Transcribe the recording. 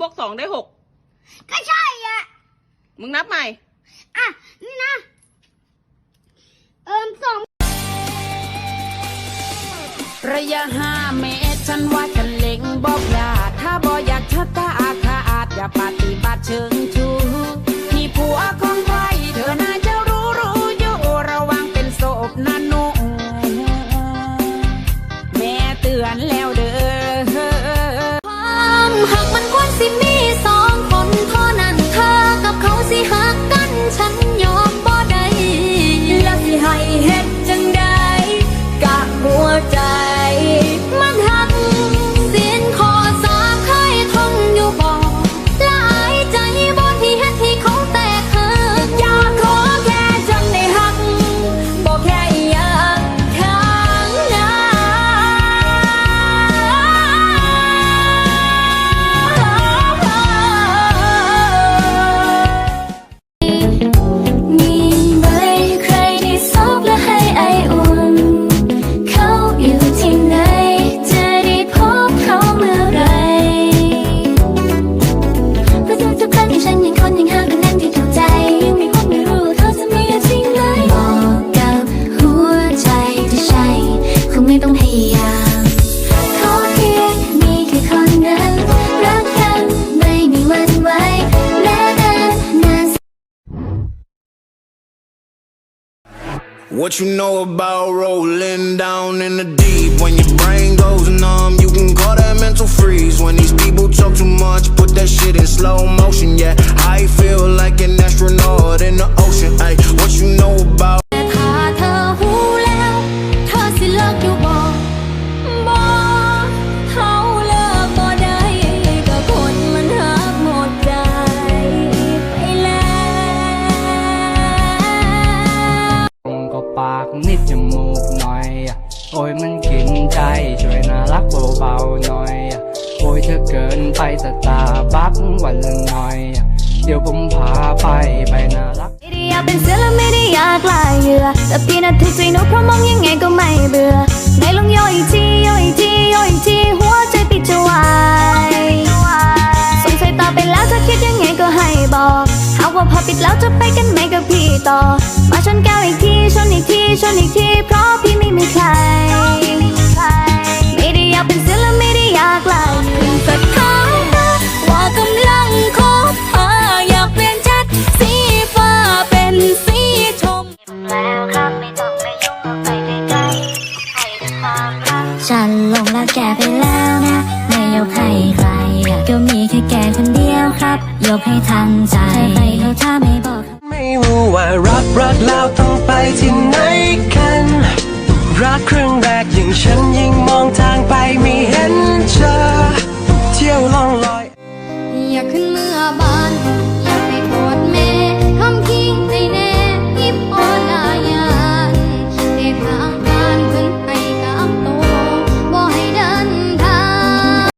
วกสองได้หกก็ใช่อะ มึงนับใหม่ อะ นี่นะ เอิมสองระยะห้าเมตรฉันว่าฉันเล็งบอกยาถ้าบออยากชะตาอาฆาตอย่าปฏิบัติเชิง What you know about rolling down in the deep? When your brain ไปสตาร์บัควันละหน่อย เดี๋ยวผมพาไปไปน่ารักไม่ได้อยากเป็นเสือและไม่ได้อยากลายเหยื่อแต่พี่น่ะถูกใจหนูเพราะมองยังไงก็ไม่เบื่อไหนลองโยอีกทีโยอีกทีโยอีกทีหัวใจปิดจะวายสงสัยตาไปแล้วเธอคิดยังไงก็ให้บอกหากว่าพอปิดแล้วจะไปกันไหมกับพี่ต่อ มาชนแก้วอีกทีชนอีกทีชนอีกทีเพราะ ก็มีแค่แกคนเดียวครับ ยกให้ทันใจไปเขาถ้าไม่บอก ไม่รู้ว่ารักรักแล้วต้องไปที่ไหนกัน รักครั้งแรกยิ่งฉันยิ่งมองทางไปไม่เห็นเธอ